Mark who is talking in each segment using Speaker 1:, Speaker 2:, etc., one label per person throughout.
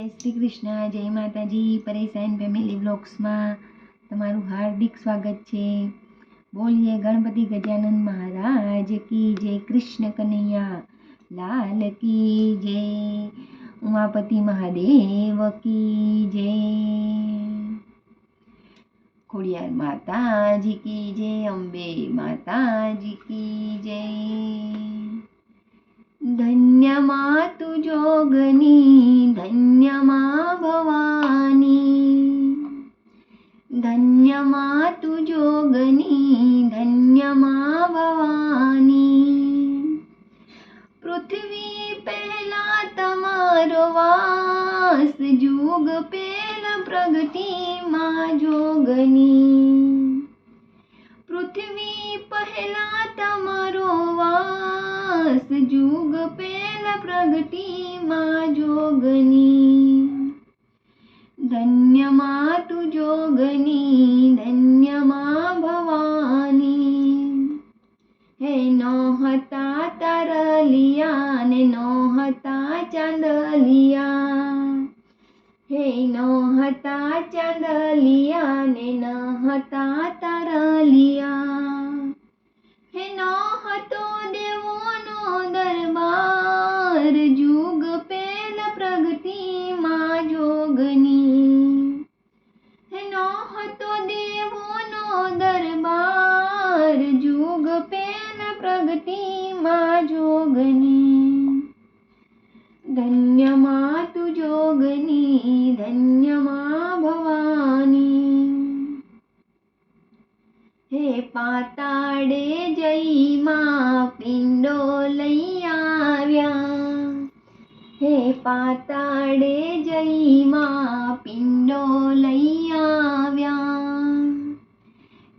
Speaker 1: શ્રી કૃષ્ણ, જય માતાજી. પરેશાન ફેમિલી બ્લોગ્સમાં તમારું હાર્દિક સ્વાગત છે. બોલીએ ગણપતિ ગજાનંદ મહારાજ કી જય, કૃષ્ણ કનૈયા, લાલ કી જય, ઉમાપતિ મહાદેવ કી જય. ખોડિયાર માતાજી કી જય, અંબે માતાજી કી જય. ધન્ય તું જોગની ધન્યમાં વાસ જુગ પહેલા પ્રગતિમાં જોગની. પૃથ્વી પહેલા તમારો વાસ જુગ પહેલા પ્રગતિમાં જોગની. ધન્યમાં તું જોગની, ધન્યમાં ભવાની. હે નો હતા તારલિયા ને નો હતા ચાંદલિયા. હે ન હતા ચાંદલિયા ને ન હતા તારલિયા. હે ન હતો દેવોનો દરબાર પાતાળે જઈમાં પિંડો લઈ આવ્યા. હે પાતાળે જઈમાં પિંડો લઈ આવ્યા.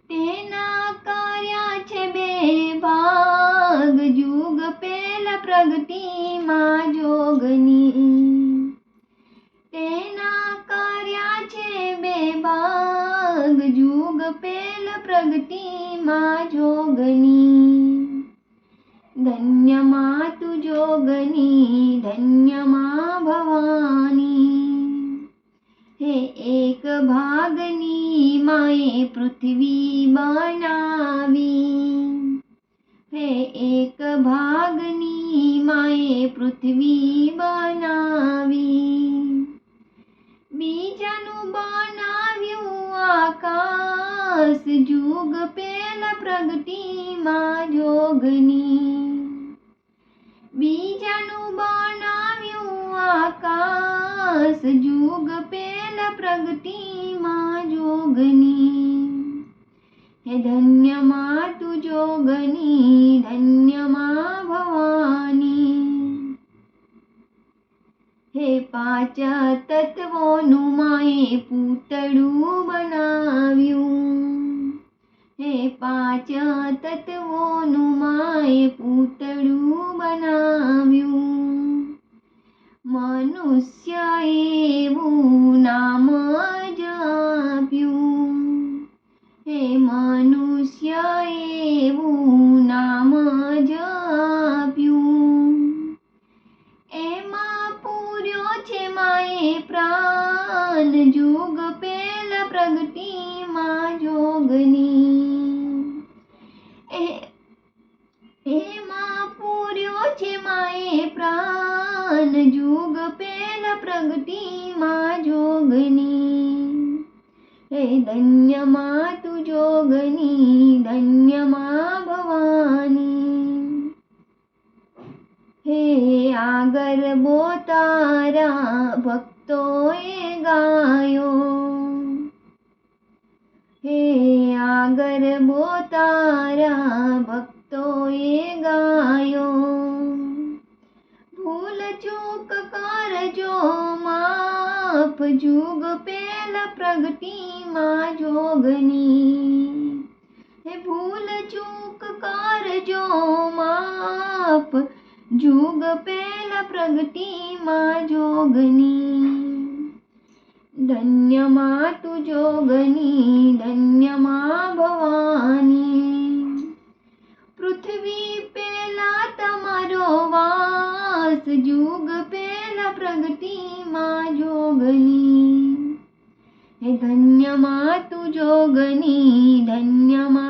Speaker 1: તેના કર્યા છે બે ભાગ, જુગ પેલા પ્રગતિમાં, જોગની પ્રગતિમાં જોગની ધન્યમાં તું જોગની ધન્યમાં ભવાની હે એક ભાગની માએ પૃથ્વી બનાવી હે એક ભાગની માએ પૃથ્વી બનાવી આકાશ જુગ પેલા પ્રગતિમાં જોગની. બીજાનું બનાવ્યું આકાશ, જુગ પેલા પ્રગતિમાં જોગની. હે ધન્યમાં તું જોગની ધન્યમાં ભવાની. હે પાંચ તત્વોનું માએ પૂતળું બનાવ્યું. હે પાંચ તત્વોનું માએ પૂતળું બનાવ્યું. મનુષ્ય એવું નામ જ આપ્યું. હે મનુષ્ય એવું નામ જ આપ્યું. એમાં પૂર્યો છે માએ પ્રાણ. જોગ પેલા પ્રગતિમાં જોગની જુગ પેલા પ્રગતિમાં જોગની. હે ધન્યમાં તું જોગની, ધન્યમાં ભવાની. હે આગર બોતારા ભક્તોએ ગાયો. હે આગર બોતારા ભક્તોએ ગાયો. ભૂલ ચૂક કરજો માફ જુગ પેલા પ્રગતિમાં જોગની હે ભૂલ ચૂક કરજો માપ જુગ પેલા પ્રગતિમાં જોગની ધન્યમાં તું જોગની ધન્યમાં ભવાની જોગની હે ધન્યમાં તું જોગની ધન્યમાં